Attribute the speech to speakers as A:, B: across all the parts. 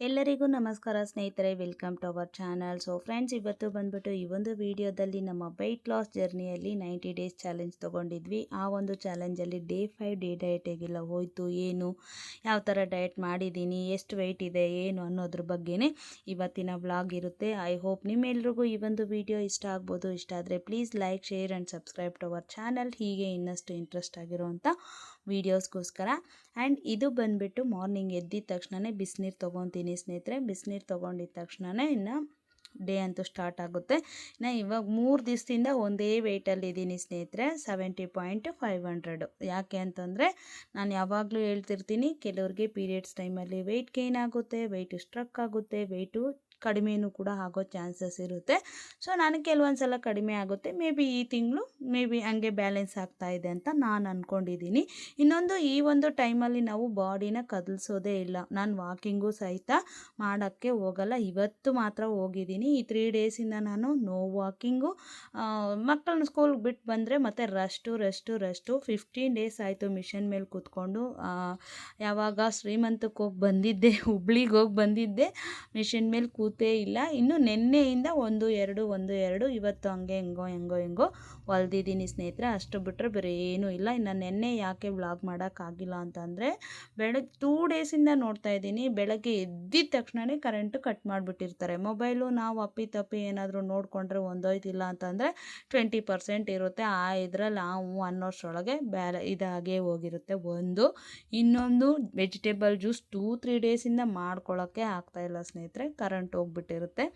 A: ಎಲ್ಲರಿಗೂ ನಮಸ್ಕಾರ ಸ್ನೇಹಿತರೆ, welcome to our channel. So friends ಇವತ್ತು ಬಂದ್ಬಿಟ್ಟು ಈ ಒಂದು ವಿಡಿಯೋದಲ್ಲಿ ನಮ್ಮ ವೆಯ್ಟ್ ಲಾಸ್ ಜರ್ನಿಯಲ್ಲಿ ನೈಂಟಿ ಡೇಸ್ ಚಾಲೆಂಜ್ ತೊಗೊಂಡಿದ್ವಿ. ಆ ಒಂದು ಚಾಲೆಂಜಲ್ಲಿ ಡೇ ಫೈವ್ ಡೇ ಡಯಟ್ ಹೇಗೆಲ್ಲ ಹೋಯಿತು, ಏನು, ಯಾವ ಥರ ಡಯಟ್ ಮಾಡಿದ್ದೀನಿ, ಎಷ್ಟು ವೆಯ್ಟ್ ಇದೆ, ಏನು ಅನ್ನೋದ್ರ ಬಗ್ಗೆನೇ ಇವತ್ತಿನ ವ್ಲಾಗ್ ಇರುತ್ತೆ. ಐ ಹೋಪ್ ನಿಮ್ಮೆಲ್ರಿಗೂ ಈ ಒಂದು ವಿಡಿಯೋ ಇಷ್ಟ ಆಗ್ಬೋದು. ಇಷ್ಟ ಆದರೆ please like share and subscribe to our channel ಹೀಗೆ ಇನ್ನಷ್ಟು ಇಂಟ್ರೆಸ್ಟ್ ಆಗಿರೋವಂಥ ವೀಡಿಯೋಸ್ಗೋಸ್ಕರ. ಆ್ಯಂಡ್ ಇದು ಬಂದುಬಿಟ್ಟು ಮಾರ್ನಿಂಗ್ ಎದ್ದಿದ ತಕ್ಷಣವೇ ಬಿಸಿನೀರು ತೊಗೊತೀನಿ ಸ್ನೇಹಿತರೆ. ಬಿಸಿನೀರು ತೊಗೊಂಡಿದ್ದ ತಕ್ಷಣವೇ ಇನ್ನು ಡೇ ಅಂತೂ ಸ್ಟಾರ್ಟ್ ಆಗುತ್ತೆ. ಇನ್ನು ಇವಾಗ ಮೂರು ದಿವಸದಿಂದ ಒಂದೇ ವೆಯ್ಟಲ್ಲಿ ಇದ್ದೀನಿ ಸ್ನೇಹಿತರೆ ಸೆವೆಂಟಿ ಪಾಯಿಂಟ್ ಫೈವ್ ಹಂಡ್ರೆಡು ಯಾಕೆ ಅಂತಂದರೆ ನಾನು ಯಾವಾಗಲೂ ಹೇಳ್ತಿರ್ತೀನಿ, ಕೆಲವ್ರಿಗೆ ಪೀರಿಯಡ್ಸ್ ಟೈಮಲ್ಲಿ ವೆಯ್ಟ್ ಗೇನ್ ಆಗುತ್ತೆ ವೆಯ್ಟ್ ಸ್ಟ್ರಕ್ ಆಗುತ್ತೆ ವೆಯ್ಟು ಕಡಿಮೆನೂ ಕೂಡ ಆಗೋ ಚಾನ್ಸಸ್ ಇರುತ್ತೆ. ಸೊ, ನಾನು ಕೆಲವೊಂದು ಸಲ ಕಡಿಮೆ ಆಗುತ್ತೆ. ಮೇ ಬಿ ಈ ತಿಂಗಳು ಮೇ ಬಿ ಹಂಗೆ ಬ್ಯಾಲೆನ್ಸ್ ಆಗ್ತಾ ಇದೆ ಅಂತ ನಾನು ಅಂದ್ಕೊಂಡಿದ್ದೀನಿ ಇನ್ನೊಂದು, ಈ ಒಂದು ಟೈಮಲ್ಲಿ ನಾವು ಬಾಡಿನ ಕದಲಿಸೋದೇ ಇಲ್ಲ. ನಾನು ವಾಕಿಂಗು ಸಹಿತ ಮಾಡೋಕ್ಕೆ ಹೋಗಲ್ಲ. ಇವತ್ತು ಮಾತ್ರ ಹೋಗಿದ್ದೀನಿ. ಈ ತ್ರೀ ಡೇಸಿಂದ ನಾನು ನೋ ವಾಕಿಂಗು ಮಕ್ಕಳನ್ನ ಸ್ಕೂಲ್ಗೆ ಬಿಟ್ಟು ಬಂದರೆ ಮತ್ತು ರಷ್ಟು ರಷ್ಟು ರಷ್ಟು ಫಿಫ್ಟೀನ್ ಡೇಸ್ ಆಯಿತು ಮಿಷನ್ ಮೇಲೆ ಕೂತ್ಕೊಂಡು. ಯಾವಾಗ ಶ್ರೀಮಂತಕ್ಕೆ ಹೋಗಿ ಬಂದಿದ್ದೆ, ಹುಬ್ಳಿಗೆ ಹೋಗಿ ಬಂದಿದ್ದೆ ಮಿಷನ್ ಮೇಲೆ ಕೂತೇ ಇಲ್ಲ. ಇನ್ನು ನಿನ್ನೆಯಿಂದ ಒಂದು, ಎರಡು ಒಂದು, ಎರಡು, ಇವತ್ತು ಹಂಗೆ, ಹೆಂಗೋ ಹೆಂಗೋ ಹೆಂಗೋ ಹೊಲ್ದಿದ್ದೀನಿ ಸ್ನೇಹಿತರೆ. ಅಷ್ಟು ಬಿಟ್ಟರೆ ಬೇರೆ ಏನೂ ಇಲ್ಲ. ಇನ್ನು ನೆನ್ನೆ ಯಾಕೆ ವ್ಲಾಗ್ ಮಾಡೋಕ್ಕಾಗಿಲ್ಲ ಅಂತಂದರೆ ಬೆಳಗ್ಗೆ ಟೂ ಡೇಸಿಂದ ನೋಡ್ತಾ ಇದ್ದೀನಿ. ಬೆಳಗ್ಗೆ ಎದ್ದಿದ ತಕ್ಷಣವೇ ಕರೆಂಟು ಕಟ್ ಮಾಡಿಬಿಟ್ಟಿರ್ತಾರೆ. ಮೊಬೈಲು ನಾವು ಅಪ್ಪಿ ತಪ್ಪಿ ಏನಾದರೂ ನೋಡಿಕೊಂಡ್ರೆ ಒಂದೋಯ್ತಿಲ್ಲ ಅಂತಂದರೆ ಟ್ವೆಂಟಿ ಪರ್ಸೆಂಟ್ ಇರುತ್ತೆ. ಆ ಇದರಲ್ಲಿ ನಾವು ಅನ್ನೋಷ್ಟರೊಳಗೆ ಬ್ಯಾಲೆ ಇದಾಗೇ ಹೋಗಿರುತ್ತೆ ಒಂದು. ಇನ್ನೊಂದು ವೆಜಿಟೇಬಲ್ ಜ್ಯೂಸ್ ಟೂ ತ್ರೀ ಡೇಸಿಂದ ಮಾಡ್ಕೊಳ್ಳೋಕ್ಕೆ ಆಗ್ತಾಯಿಲ್ಲ ಸ್ನೇಹಿತರೆ. ಕರೆಂಟ್ ಹೋಗ್ಬಿಟ್ಟಿರುತ್ತೆ.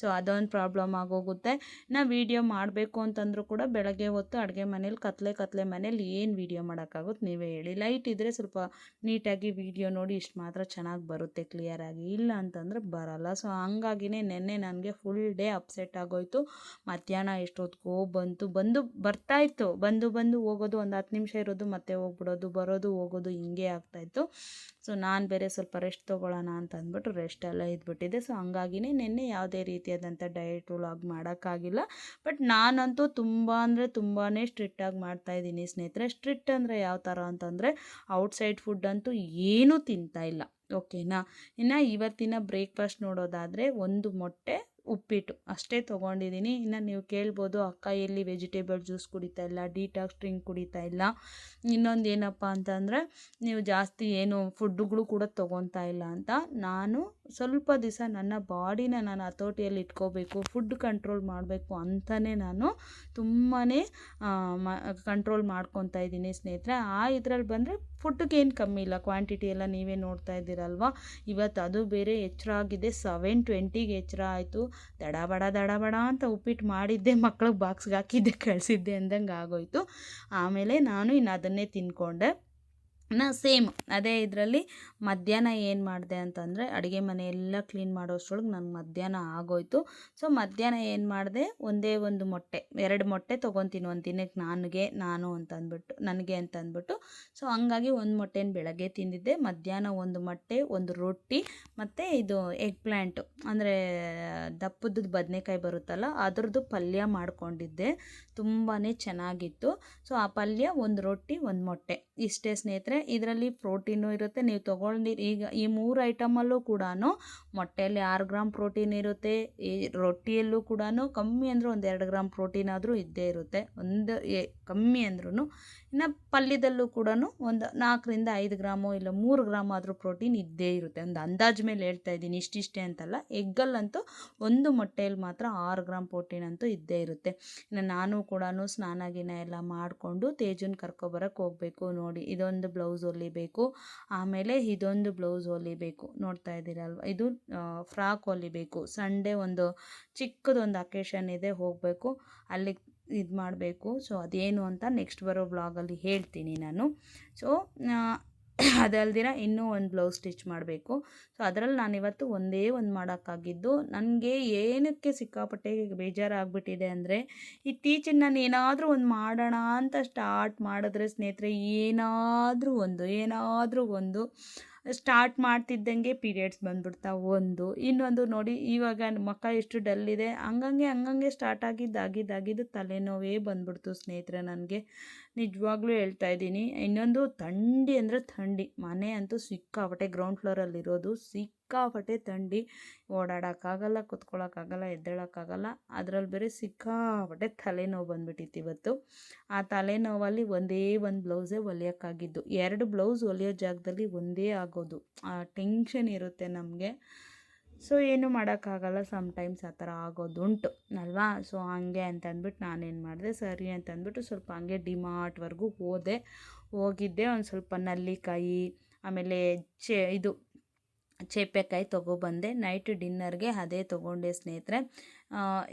A: ಸೊ ಅದೊಂದು ಪ್ರಾಬ್ಲಮ್ ಆಗೋಗುತ್ತೆ. ನಾವು ವೀಡಿಯೋ ಮಾಡಬೇಕು ಅಂತಂದರೂ ಕೂಡ ಬೆಳಗ್ಗೆ ಹೊತ್ತು ಅಡುಗೆ ಮನೇಲಿ, ಕತ್ಲೆ ಕತ್ಲೆ ಮನೇಲಿ ಏನು ವೀಡಿಯೋ ಮಾಡೋಕ್ಕಾಗುತ್ತೆ ನೀವೇ ಹೇಳಿ. ಲೈಟ್ ಇದ್ದರೆ ಸ್ವಲ್ಪ ನೀಟಾಗಿ ವೀಡಿಯೋ ನೋಡಿ ಇಷ್ಟು ಮಾತ್ರ ಚೆನ್ನಾಗಿ ಬರುತ್ತೆ ಕ್ಲಿಯರಾಗಿ ಇಲ್ಲ ಅಂತಂದರೆ ಬರಲ್ಲ. ಸೊ ಹಂಗಾಗಿನೇ ನೆನ್ನೆ ನನಗೆ ಫುಲ್ ಡೇ ಅಪ್ಸೆಟ್ ಆಗೋಯ್ತು. ಮಧ್ಯಾಹ್ನ ಎಷ್ಟೊತ್ತಿಗೋ ಬಂತು. ಬಂದು ಬರ್ತಾಯಿತ್ತು ಬಂದು ಬಂದು ಹೋಗೋದು ಒಂದು ಹತ್ತು ನಿಮಿಷ ಇರೋದು, ಮತ್ತೆ ಹೋಗ್ಬಿಡೋದು, ಬರೋದು, ಹೋಗೋದು ಹಿಂಗೆ ಆಗ್ತಾಯಿತ್ತು ಸೊ ನಾನು ಬೇರೆ ಸ್ವಲ್ಪ ರೆಸ್ಟ್ ತೊಗೊಳ್ಳೋಣ ಅಂತ ಅಂದ್ಬಿಟ್ಟು ರೆಸ್ಟ್ ಎಲ್ಲ ಇದ್ಬಿಟ್ಟಿದೆ. ಸೊ ಹಂಗಾಗಿನೇ ನಿನ್ನೆ ಯಾವುದೇ ರೀತಿಯಾದಂಥ ಡಯಟ್ ವ್ಲಾಗ್ ಮಾಡೋಕ್ಕಾಗಿಲ್ಲ. ಬಟ್ ನಾನಂತೂ ತುಂಬ ಅಂದರೆ ತುಂಬಾ ಸ್ಟ್ರಿಕ್ಟಾಗಿ ಮಾಡ್ತಾಯಿದ್ದೀನಿ ಸ್ನೇಹಿತರೆ. ಸ್ಟ್ರಿಕ್ಟ್ ಅಂದರೆ ಯಾವ ಥರ ಅಂತಂದರೆ ಔಟ್ಸೈಡ್ ಫುಡ್ ಅಂತೂ ಏನೂ ತಿಂತಾ ಇಲ್ಲ. ಓಕೆನಾ ಇನ್ನು ಇವತ್ತಿನ ಬ್ರೇಕ್ಫಾಸ್ಟ್ ನೋಡೋದಾದರೆ ಒಂದು ಮೊಟ್ಟೆ ಉಪ್ಪಿಟ್ಟು. ಅಷ್ಟೇ ತೊಗೊಂಡಿದ್ದೀನಿ. ಇನ್ನು ನೀವು ಕೇಳ್ಬೋದು, ಅಕ್ಕ ಎಲ್ಲಿ ವೆಜಿಟೇಬಲ್ ಜ್ಯೂಸ್ ಕುಡಿತಾ ಇಲ್ಲ ಡಿಟಾಕ್ಸ್ ಡ್ರಿಂಕ್ ಕುಡಿತಾ ಇಲ್ಲ. ಇನ್ನೊಂದು ಏನಪ್ಪ ಅಂತಂದರೆ, ನೀವು ಜಾಸ್ತಿ ಏನು ಫುಡ್ಡುಗಳು ಕೂಡ ತೊಗೊತಾ ಇಲ್ಲ ಅಂತ ನಾನು ಸ್ವಲ್ಪ ದಿವಸ ನನ್ನ ಬಾಡಿನ ನಾನು ಹತೋಟಿಯಲ್ಲಿ ಇಟ್ಕೋಬೇಕು, ಫುಡ್ ಕಂಟ್ರೋಲ್ ಮಾಡಬೇಕು ಅಂತಲೇ ನಾನು ತುಂಬಾ ಕಂಟ್ರೋಲ್ ಮಾಡ್ಕೊತಾ ಇದ್ದೀನಿ ಸ್ನೇಹಿತರೆ. ಆ ಇದರಲ್ಲಿ ಬಂದರೆ ಫುಡ್ಗೇನು ಕಮ್ಮಿ ಇಲ್ಲ. ಕ್ವಾಂಟಿಟಿ ಎಲ್ಲ ನೀವೇ ನೋಡ್ತಾ ಇದ್ದೀರಲ್ವ? ಇವತ್ತು ಅದು ಬೇರೆ ಎಚ್ಚರ ಆಗಿದೆ ಸೆವೆನ್ ಟ್ವೆಂಟಿಗೆ ಎಚ್ಚರ ಆಯಿತು. ದಡ ಬಡ ದಡ ಬಡ ಅಂತ ಉಪ್ಪಿಟ್ಟು ಮಾಡಿದ್ದೆ, ಮಕ್ಳಿಗೆ ಬಾಕ್ಸ್ಗೆ ಹಾಕಿದ್ದೆ, ಕಳಿಸಿದ್ದೆ ಅಂದಂಗೆ ಆಗೋಯಿತು. ಆಮೇಲೆ ನಾನು ಇನ್ನು ಅದನ್ನೇ ತಿಂದ್ಕೊಂಡೆ ನಾ ಸೇಮ್ ಅದೇ ಇದರಲ್ಲಿ ಮಧ್ಯಾಹ್ನ ಏನು ಮಾಡಿದೆ ಅಂತಂದರೆ ಅಡುಗೆ ಮನೆ ಎಲ್ಲ ಕ್ಲೀನ್ ಮಾಡೋಷ್ಟ್ರೊಳಗೆ ನನಗೆ ಮಧ್ಯಾಹ್ನ ಆಗೋಯ್ತು. ಸೊ ಮಧ್ಯಾಹ್ನ ಏನು ಮಾಡಿದೆ, ಒಂದೇ ಒಂದು ಮೊಟ್ಟೆ, ಎರಡು ಮೊಟ್ಟೆ ತೊಗೊತೀನಿ, ಒಂದು ದಿನಕ್ಕೆ ನನಗೆ, ನಾನು ಅಂತ ಅಂದ್ಬಿಟ್ಟು ನನಗೆ ಅಂತ ಅಂದ್ಬಿಟ್ಟು ಸೊ ಹಂಗಾಗಿ ಒಂದು ಮೊಟ್ಟೆನ ಬೆಳಗ್ಗೆ ತಿಂದಿದ್ದೆ, ಮಧ್ಯಾಹ್ನ ಒಂದು ಮೊಟ್ಟೆ, ಒಂದು ರೊಟ್ಟಿ, ಮತ್ತು ಇದು ಎಗ್ ಪ್ಲ್ಯಾಂಟು ಅಂದರೆ ದಪ್ಪದ್ದು ಬದನೆಕಾಯಿ ಬರುತ್ತಲ್ಲ, ಅದರದ್ದು ಪಲ್ಯ ಮಾಡಿಕೊಂಡಿದ್ದೆ. ತುಂಬಾ ಚೆನ್ನಾಗಿತ್ತು. ಸೊ ಆ ಪಲ್ಯ, ಒಂದು ರೊಟ್ಟಿ, ಒಂದು ಮೊಟ್ಟೆ. ಇಷ್ಟೇ ಸ್ನೇಹಿತರೆ, ಇದರಲ್ಲಿ ಪ್ರೋಟೀನು ಇರುತ್ತೆ. ನೀವು ತೊಗೊಂಡಿರಿ ಈಗ ಈ ಮೂರು ಐಟಮಲ್ಲೂ ಕೂಡ ಮೊಟ್ಟೆಯಲ್ಲಿ ಆರು ಗ್ರಾಮ್ ಪ್ರೋಟೀನ್ ಇರುತ್ತೆ. ಈ ರೊಟ್ಟಿಯಲ್ಲೂ ಕೂಡ ಕಮ್ಮಿ ಅಂದರೂ ಒಂದು ಎರಡು ಗ್ರಾಮ್ ಪ್ರೋಟೀನ್ ಆದರೂ ಇದ್ದೇ ಇರುತ್ತೆ. ಒಂದು ಕಮ್ಮಿ ಅಂದ್ರೂ ಇನ್ನು ಪಲ್ಯದಲ್ಲೂ ಕೂಡ ಒಂದು ನಾಲ್ಕರಿಂದ ಐದು ಗ್ರಾಮು ಇಲ್ಲ ಮೂರು ಗ್ರಾಮ್ ಆದರೂ ಪ್ರೋಟೀನ್ ಇದ್ದೇ ಇರುತ್ತೆ. ಒಂದು ಅಂದಾಜು ಮೇಲೆ ಹೇಳ್ತಾ ಇದ್ದೀನಿ, ಇಷ್ಟಿಷ್ಟೇ ಅಂತಲ್ಲ. ಎಗ್ಗಲ್ಲಂತೂ ಒಂದು ಮೊಟ್ಟೆಯಲ್ಲಿ ಮಾತ್ರ ಆರು ಗ್ರಾಮ್ ಪ್ರೋಟೀನ್ ಅಂತೂ ಇದ್ದೇ ಇರುತ್ತೆ. ಇನ್ನು ನಾನು ಕೂಡ ಸ್ನಾನ ಗಿನ ಎಲ್ಲ ಮಾಡಿಕೊಂಡು ತೇಜನ್ ಕರ್ಕೊಬರಕ್ಕೆ ಹೋಗಬೇಕು. ನೋಡಿ ಇದೊಂದು ಬ್ಲೌಸ್ ಹೊಲಿಬೇಕು. ಆಮೇಲೆ ಇದೊಂದು ಬ್ಲೌಸ್ ಹೊಲಿಬೇಕು. ನೋಡ್ತಾ ಇದ್ದೀರಲ್ವ? ಇದು ಫ್ರಾಕ್ ಹೊಲಿಬೇಕು. ಸಂಡೇ ಒಂದು ಚಿಕ್ಕದೊಂದು ಅಕೇಶನ್ ಇದೆ ಹೋಗಬೇಕು. ಅಲ್ಲಿಗೆ ಇದು ಮಾಡಬೇಕು ಸೊ ಅದೇನು ಅಂತ ನೆಕ್ಸ್ಟ್ ಬರೋ ಬ್ಲಾಗಲ್ಲಿ ಹೇಳ್ತೀನಿ ನಾನು. ಸೊ ಅದಲ್ದಿರ ಇನ್ನೂ ಒಂದು ಬ್ಲೌಸ್ ಸ್ಟಿಚ್ ಮಾಡಬೇಕು. ಸೊ, ಅದರಲ್ಲಿ ನಾನಿವತ್ತು ಒಂದೇ ಒಂದು ಮಾಡೋಕ್ಕಾಗಿದ್ದು, ನನಗೆ ಏನಕ್ಕೆ ಸಿಕ್ಕಾಪಟ್ಟೆ ಬೇಜಾರಾಗ್ಬಿಟ್ಟಿದೆ ಅಂದರೆ, ಇತ್ತೀಚಿನ ನಾನು ಏನಾದರೂ ಒಂದು ಮಾಡೋಣ ಅಂತ ಸ್ಟಾರ್ಟ್ ಮಾಡಿದ್ರೆ ಸ್ನೇಹಿತರೆ, ಏನಾದರೂ ಒಂದು ಏನಾದರೂ ಒಂದು ಸ್ಟಾರ್ಟ್ ಮಾಡ್ತಿದ್ದಂಗೆ ಪೀರಿಯಡ್ಸ್ ಬಂದ್ಬಿಡ್ತಾವೆ ಒಂದು, ಇನ್ನೊಂದು ನೋಡಿ, ಇವಾಗ ಮಕ್ಕ ಎಷ್ಟು ಡಲ್ ಇದೆ. ಹಂಗಂಗೆ ಹಂಗಂಗೆ ಸ್ಟಾರ್ಟ್ ಆಗಿದ್ದು ತಲೆನೋವೇ ಬಂದ್ಬಿಡ್ತು ಸ್ನೇಹಿತರೆ ನನಗೆ. ನಿಜವಾಗ್ಲೂ ಹೇಳ್ತಾ ಇದ್ದೀನಿ, ಇನ್ನೊಂದು ಥಂಡಿ ಅಂದರೆ ಥಂಡಿ. ಮನೆ ಅಂತೂ ಸಿಕ್ಕಾಪಟ್ಟೆ ಗ್ರೌಂಡ್ ಫ್ಲೋರಲ್ಲಿರೋದು ಸಿಕ್ ಸಿಕ್ಕಾಪಟ್ಟೆ ಥಂಡಿ ಓಡಾಡೋಕ್ಕಾಗಲ್ಲ ಕುತ್ಕೊಳ್ಳೋಕ್ಕಾಗಲ್ಲ ಎದ್ದೇಳೋಕ್ಕಾಗಲ್ಲ. ಅದರಲ್ಲಿ ಬೇರೆ ಸಿಕ್ಕಾಪಟ್ಟೆ ತಲೆನೋವು ಬಂದ್ಬಿಟ್ಟಿತ್ತು ಇವತ್ತು. ಆ ತಲೆನೋವಲ್ಲಿ ಒಂದೇ ಒಂದು ಬ್ಲೌಸೇ ಹೊಲಿಯೋಕ್ಕಾಗಿದ್ದು. ಎರಡು ಬ್ಲೌಸ್ ಹೊಲಿಯೋ ಜಾಗದಲ್ಲಿ ಒಂದೇ ಆಗೋದು. ಆ ಟೆನ್ಷನ್ ಇರುತ್ತೆ ನಮಗೆ. ಸೊ, ಏನು ಮಾಡೋಕ್ಕಾಗಲ್ಲ. ಸಮ್ಟೈಮ್ಸ್ ಆ ಥರ ಆಗೋದುಂಟು, ಅಲ್ವಾ? ಸೊ, ಹಂಗೆ ಅಂತ ಅಂದ್ಬಿಟ್ಟು ನಾನೇನು ಮಾಡಿದೆ, ಸರಿ ಅಂತ ಅಂದ್ಬಿಟ್ಟು ಸ್ವಲ್ಪ ಹಂಗೆ ಡಿಮಾರ್ಟ್ವರೆಗೂ ಹೋದೆ. ಹೋಗಿದ್ದೆ ಒಂದು ಸ್ವಲ್ಪ ನಲ್ಲಿಕಾಯಿ, ಆಮೇಲೆ ಚೆ ಇದು ಚೇಪೆಕಾಯಿ ತೊಗೊಬಂದೆ ನೈಟ್ ಡಿನ್ನರ್ಗೆ ಅದೇ ತೊಗೊಂಡೆ ಸ್ನೇಹಿತರೆ.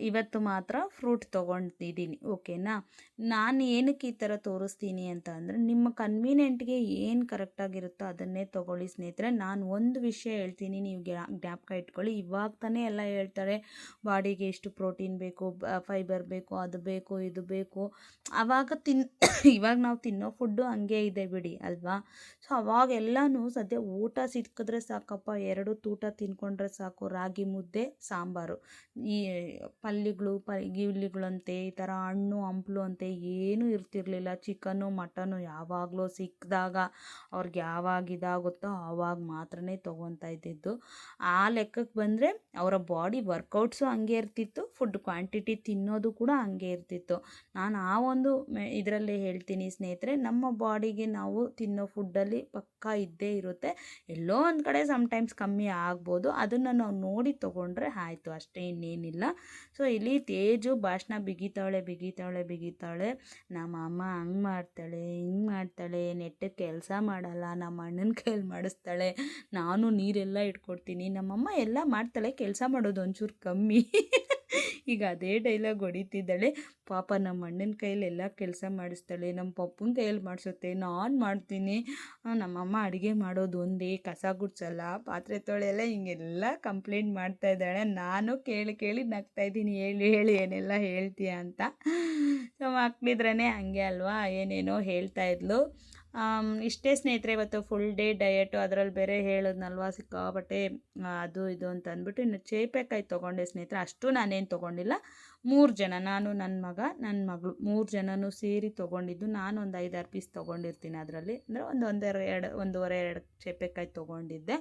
A: ಇವತ್ತು ಮಾತ್ರ ಫ್ರೂಟ್ ತೊಗೊಂಡಿದ್ದೀನಿ ಓಕೆನಾ ನಾನು ಏನಕ್ಕೆ ಈ ಥರ ತೋರಿಸ್ತೀನಿ ಅಂತ ಅಂದರೆ, ನಿಮ್ಮ ಕನ್ವೀನಿಯೆಂಟ್ಗೆ ಏನು ಕರೆಕ್ಟಾಗಿರುತ್ತೋ ಅದನ್ನೇ ತೊಗೊಳ್ಳಿ ಸ್ನೇಹಿತರೆ. ನಾನು ಒಂದು ವಿಷಯ ಹೇಳ್ತೀನಿ, ನೀವು ಜ್ಞಾಪಕ ಇಟ್ಕೊಳ್ಳಿ. ಇವಾಗ ತಾನೇ ಎಲ್ಲ ಹೇಳ್ತಾರೆ, ಬಾಡಿಗೆ ಎಷ್ಟು ಪ್ರೋಟೀನ್ ಬೇಕು ಫೈಬರ್ ಬೇಕು, ಅದು ಬೇಕು, ಇದು ಬೇಕು. ಆವಾಗ ತಿನ್, ಇವಾಗ ನಾವು ತಿನ್ನೋ ಫುಡ್ಡು ಹಂಗೆ ಇದೆ ಬಿಡಿ, ಅಲ್ವಾ? ಸೊ ಅವಾಗೆಲ್ಲನೂ ಸದ್ಯ ಊಟ ಸಿಕ್ಕಿದ್ರೆ ಸಾಕಪ್ಪ, ಎರಡು ತೂಟ ತಿನ್ಕೊಂಡ್ರೆ ಸಾಕು. ರಾಗಿ ಮುದ್ದೆ, ಸಾಂಬಾರು. ಈ ಪಲ್ಯಗಳು ಪ ಗಿವ್ಲಿಗಳಂತೆ ಈ ಥರ ಹಣ್ಣು, ಹಂಪ್ಲು ಅಂತೆ ಏನೂ ಇರ್ತಿರಲಿಲ್ಲ. ಚಿಕನ್ನು ಮಟನ್ನು ಯಾವಾಗಲೂ ಸಿಕ್ಕಿದಾಗ ಅವ್ರಿಗೆ ಯಾವಾಗ ಇದಾಗುತ್ತೋ ಆವಾಗ ಮಾತ್ರನೇ ತೊಗೊತಾ ಇದ್ದಿದ್ದು. ಆ ಲೆಕ್ಕಕ್ಕೆ ಬಂದರೆ ಅವರ ಬಾಡಿ ವರ್ಕೌಟ್ಸು ಹಂಗೆ ಇರ್ತಿತ್ತು, ಫುಡ್ ಕ್ವಾಂಟಿಟಿ ತಿನ್ನೋದು ಕೂಡ ಹಂಗೆ ಇರ್ತಿತ್ತು. ನಾನು ಆ ಒಂದು ಇದರಲ್ಲಿ ಹೇಳ್ತೀನಿ ಸ್ನೇಹಿತರೆ, ನಮ್ಮ ಬಾಡಿಗೆ ನಾವು ತಿನ್ನೋ ಫುಡ್ಡಲ್ಲಿ ಪಕ್ಕಾ ಇದ್ದೇ ಇರುತ್ತೆ. ಎಲ್ಲೋ ಒಂದು ಕಡೆ ಸಮ್ಟೈಮ್ಸ್ ಕಮ್ಮಿ ಆಗ್ಬೋದು. ಅದನ್ನು ನಾವು ನೋಡಿ ತೊಗೊಂಡ್ರೆ ಆಯಿತು, ಅಷ್ಟೇ ಇನ್ನೇನಿಲ್ಲ. ಸೊ ಇಲ್ಲಿ ತೇಜು ಭಾಷಣ ಬಿಗಿತಾಳೆ ಬಿಗಿತಾಳೆ ಬಿಗಿತಾಳೆ. ನಮ್ಮ ಅಮ್ಮ ಹಂಗೆ ಮಾಡ್ತಾಳೆ, ಹಿಂಗೆ ಮಾಡ್ತಾಳೆ. ನೆಟ್ಟಗೆ ಕೆಲಸ ಮಾಡಲ್ಲ, ನಮ್ಮ ಅಣ್ಣನ ಕೈಯಲ್ಲಿ ಮಾಡಿಸ್ತಾಳೆ. ನಾನು ನೀರೆಲ್ಲ ಇಟ್ಕೊಡ್ತೀನಿ. ನಮ್ಮಮ್ಮ ಎಲ್ಲ ಮಾಡ್ತಾಳೆ. ಕೆಲಸ ಮಾಡೋದು ಒಂಚೂರು ಕಮ್ಮಿ. ಈಗ ಅದೇ ಡೈಲಾಗ್ ಹೊಡಿತಿದ್ದಾಳೆ. ಪಾಪ ನಮ್ಮ ಅಣ್ಣನ ಕೈಯಲ್ಲಿ ಎಲ್ಲ ಕೆಲಸ ಮಾಡಿಸ್ತಾಳೆ. ನಮ್ಮ ಪಪ್ಪನ ಕೈಯಲ್ಲಿ ಮಾಡಿಸುತ್ತೆ. ನಾನು ಮಾಡ್ತೀನಿ. ನಮ್ಮಮ್ಮ ಅಡುಗೆ ಮಾಡೋದು ಒಂದೇ, ಕಸ ಗುಡ್ಸಲ್ಲ, ಪಾತ್ರೆ ತೊಳೆಯಲ್ಲ, ಹಿಂಗೆಲ್ಲ ಕಂಪ್ಲೇಂಟ್ ಮಾಡ್ತಾ ಇದ್ದಾಳೆ. ನಾನು ಕೇಳಿ ಕೇಳಿ ನಗ್ತಾ ಇದ್ದೀನಿ. ಹೇಳಿ ಹೇಳಿ, ಏನೆಲ್ಲ ಹೇಳ್ತೀಯ ಅಂತ. ಸೊ ಮಕ್ಕಳಿದ್ರೇ ಹಂಗೆ ಅಲ್ವಾ? ಏನೇನೋ ಹೇಳ್ತಾ ಇದ್ಲು. ಇಷ್ಟೇ ಸ್ನೇಹಿತರೆ, ಇವತ್ತು ಫುಲ್ ಡೇ ಡಯಟು ಅದರಲ್ಲಿ ಬೇರೆ ಹೇಳಿದ್ನಲ್ವ ಸಿಕ್ಕಾಬಟ್ಟೆ ಅದು ಇದು ಅಂತ ಅಂದ್ಬಿಟ್ಟು ಇನ್ನು ಚೇಪೆಕಾಯಿ ತೊಗೊಂಡೆ ಸ್ನೇಹಿತರೆ. ಅಷ್ಟು ನಾನೇನು ತೊಗೊಂಡಿಲ್ಲ. ಮೂರು ಜನ, ನಾನು ನನ್ನ ಮಗ ನನ್ನ ಮಗಳು, ಮೂರು ಜನನೂ ಸೇರಿ ತೊಗೊಂಡಿದ್ದು. ನಾನು ಒಂದು ಐದಾರು ಪೀಸ್ ತೊಗೊಂಡಿರ್ತೀನಿ ಅದರಲ್ಲಿ. ಅಂದರೆ ಒಂದು ಒಂದೆರಡು ಎರಡು, ಒಂದೂವರೆ ಎರಡು ಚೇಪೆಕಾಯಿ ತೊಗೊಂಡಿದ್ದೆ.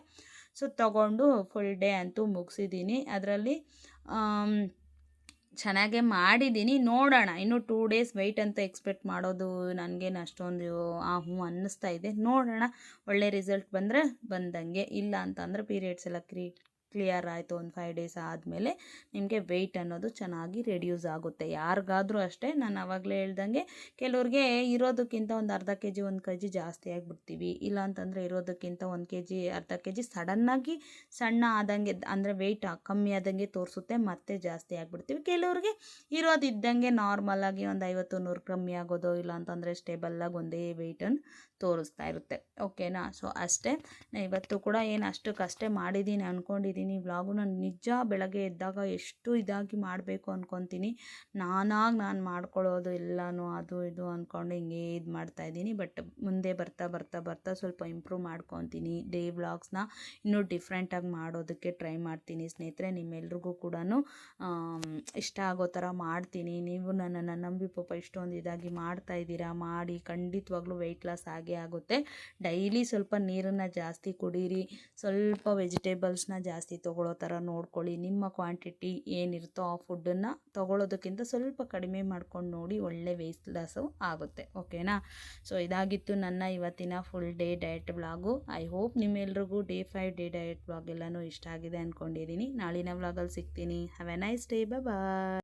A: ಸೊ ತೊಗೊಂಡು ಫುಲ್ ಡೇ ಅಂತೂ ಮುಗಿಸಿದ್ದೀನಿ. ಅದರಲ್ಲಿ ಚೆನ್ನಾಗೇ ಮಾಡಿದ್ದೀನಿ. ನೋಡೋಣ. ಇನ್ನು ಟೂ ಡೇಸ್ ವೆಯ್ಟ್ ಅಂತ ಎಕ್ಸ್ಪೆಕ್ಟ್ ಮಾಡೋದು ನನಗೇನು ಅಷ್ಟೊಂದು, ಆ ಹ್ಞೂ ಅನ್ನಿಸ್ತಾ ಇದೆ. ನೋಡೋಣ. ಒಳ್ಳೆ ರಿಸಲ್ಟ್ ಬಂದರೆ ಬಂದಂಗೆ. ಇಲ್ಲ ಅಂತಂದರೆ ಪೀರಿಯಡ್ಸ್ ಎಲ್ಲ ಕ್ರೀ ಕ್ಲಿಯರ್ ಆಯಿತು ಒಂದು ಫೈವ್ ಡೇಸ್ ಆದಮೇಲೆ ನಿಮಗೆ ವೆಯ್ಟ್ ಅನ್ನೋದು ಚೆನ್ನಾಗಿ ರೆಡ್ಯೂಸ್ ಆಗುತ್ತೆ. ಯಾರಿಗಾದರೂ ಅಷ್ಟೇ, ನಾನು ಆವಾಗಲೇ ಹೇಳ್ದಂಗೆ ಕೆಲವ್ರಿಗೆ ಇರೋದಕ್ಕಿಂತ ಒಂದು ಅರ್ಧ ಕೆ ಜಿ ಒಂದು ಕೆ ಜಿ ಜಾಸ್ತಿ ಆಗಿಬಿಡ್ತೀವಿ. ಇಲ್ಲ ಅಂತಂದರೆ ಇರೋದಕ್ಕಿಂತ ಒಂದು ಕೆ ಜಿ ಅರ್ಧ ಕೆ ಜಿ ಸಡನ್ನಾಗಿ ಸಣ್ಣ ಆದಂಗೆ, ಅಂದರೆ ವೆಯ್ಟ್ ಕಮ್ಮಿ ಆದಂಗೆ ತೋರಿಸುತ್ತೆ, ಮತ್ತೆ ಜಾಸ್ತಿ ಆಗಿಬಿಡ್ತೀವಿ. ಕೆಲವ್ರಿಗೆ ಇರೋದಿದ್ದಂಗೆ ನಾರ್ಮಲಾಗಿ ಒಂದು ಐವತ್ತು, ನೂರು ಕಮ್ಮಿ ಆಗೋದು, ಇಲ್ಲ ಅಂತಂದರೆ ಸ್ಟೇಬಲ್ಲಾಗಿ ಒಂದೇ ವೆಯ್ಟನ್ನು ತೋರಿಸ್ತಾ ಇರುತ್ತೆ. ಓಕೆನಾ? ಸೊ, ಅಷ್ಟೇ. ಇವತ್ತು ಕೂಡ ಏನು ಅಷ್ಟಕ್ಕಷ್ಟೇ ಮಾಡಿದ್ದೀನಿ ಅಂದ್ಕೊಂಡಿದ್ದೀನಿ ವ್ಲಾಗು ನಾನು ನಿಜ ಬೆಳಗ್ಗೆ ಎದ್ದಾಗ ಎಷ್ಟು ಇದಾಗಿ ಮಾಡಬೇಕು ಅಂದ್ಕೊತೀನಿ ನಾನಾಗಿ ನಾನು ಮಾಡ್ಕೊಳ್ಳೋದು ಎಲ್ಲನೂ ಅದು ಇದು ಅಂದ್ಕೊಂಡು ಹಿಂಗೆ ಇದು ಮಾಡ್ತಾಯಿದ್ದೀನಿ ಬಟ್ ಮುಂದೆ ಬರ್ತಾ ಬರ್ತಾ ಬರ್ತಾ ಸ್ವಲ್ಪ ಇಂಪ್ರೂವ್ ಮಾಡ್ಕೊತೀನಿ. ಡೇ ವ್ಲಾಗ್ಸ್ನ ಇನ್ನೂ ಡಿಫ್ರೆಂಟಾಗಿ ಮಾಡೋದಕ್ಕೆ ಟ್ರೈ ಮಾಡ್ತೀನಿ. ಸ್ನೇಹಿತರೆ, ನಿಮ್ಮೆಲ್ರಿಗೂ ಕೂಡ ಇಷ್ಟ ಆಗೋ ಥರ ಮಾಡ್ತೀನಿ. ನೀವು ನನ್ನನ್ನು ನಂಬಿ ಪಾಪ ಇಷ್ಟೊಂದು ಇದಾಗಿ ಮಾಡ್ತಾ ಇದ್ದೀರಾ, ಮಾಡಿ ಖಂಡಿತವಾಗ್ಲೂ ವೆಯ್ಟ್ ಲಾಸ್ ಆಗೇ ಆಗುತ್ತೆ. ಡೈಲಿ ಸ್ವಲ್ಪ ನೀರನ್ನು ಜಾಸ್ತಿ ಕುಡೀರಿ. ಸ್ವಲ್ಪ ವೆಜಿಟೇಬಲ್ಸ್ನ ಜಾಸ್ತಿ ತೊಗೊಳ್ಳೋ ಥರ ನೋಡ್ಕೊಳ್ಳಿ. ನಿಮ್ಮ ಕ್ವಾಂಟಿಟಿ ಏನಿರುತ್ತೋ ಆ ಫುಡ್ಡನ್ನು ತೊಗೊಳ್ಳೋದಕ್ಕಿಂತ ಸ್ವಲ್ಪ ಕಡಿಮೆ ಮಾಡ್ಕೊಂಡು ನೋಡಿ ಒಳ್ಳೆ ವೇಸ್ಟ್ ಲಾಸು ಆಗುತ್ತೆ. ಓಕೆನಾ? ಸೊ, ಇದಾಗಿತ್ತು ನನ್ನ ಇವತ್ತಿನ full day diet vlog. I hope ನಿಮ್ಮೆಲ್ರಿಗೂ day five day diet vlog ಎಲ್ಲನೂ ಇಷ್ಟ ಆಗಿದೆ ಅಂದ್ಕೊಂಡಿದ್ದೀನಿ ನಾಳಿನ ವ್ಲಾಗಲ್ಲಿ ಸಿಗ್ತೀನಿ. Have a nice day. Bye